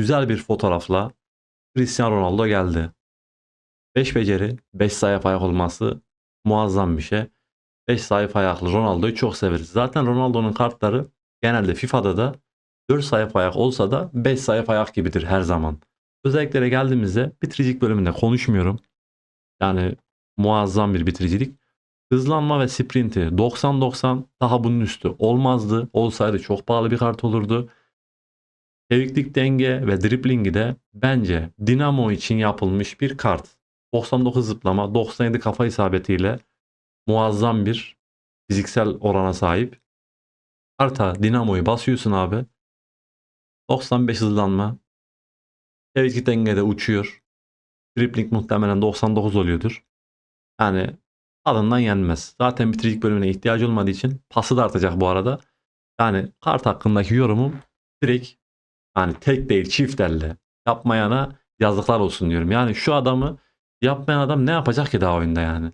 güzel bir fotoğrafla Cristiano Ronaldo geldi. 5 beceri, 5 zayıf ayak olması muazzam bir şey. 5 zayıf ayaklı Ronaldo'yu çok severiz. Zaten Ronaldo'nun kartları genelde FIFA'da da 4 zayıf ayak olsa da 5 zayıf ayak gibidir her zaman. Özelliklere geldiğimizde bitiricilik bölümünde konuşmuyorum. Yani muazzam bir bitiricilik. Hızlanma ve sprinti 90-90 daha bunun üstü olmazdı. Olsaydı çok pahalı bir kart olurdu. Çeviklik denge ve driblingi de bence Dinamo için yapılmış bir kart. 99 zıplama, 97 kafa isabetiyle muazzam bir fiziksel orana sahip. Karta Dinamo'yu basıyorsun abi. 95 hızlanma. Çeviklik dengede uçuyor. Dribling muhtemelen 99 oluyordur. Yani alından yenmez. Zaten bitiricilik bölümüne ihtiyacı olmadığı için pası da artacak bu arada. Yani kart hakkındaki yorumum direkt yani tek değil çift elle yapmayana yazıklar olsun diyorum. Yani şu adamı yapmayan adam ne yapacak ki daha oyunda yani?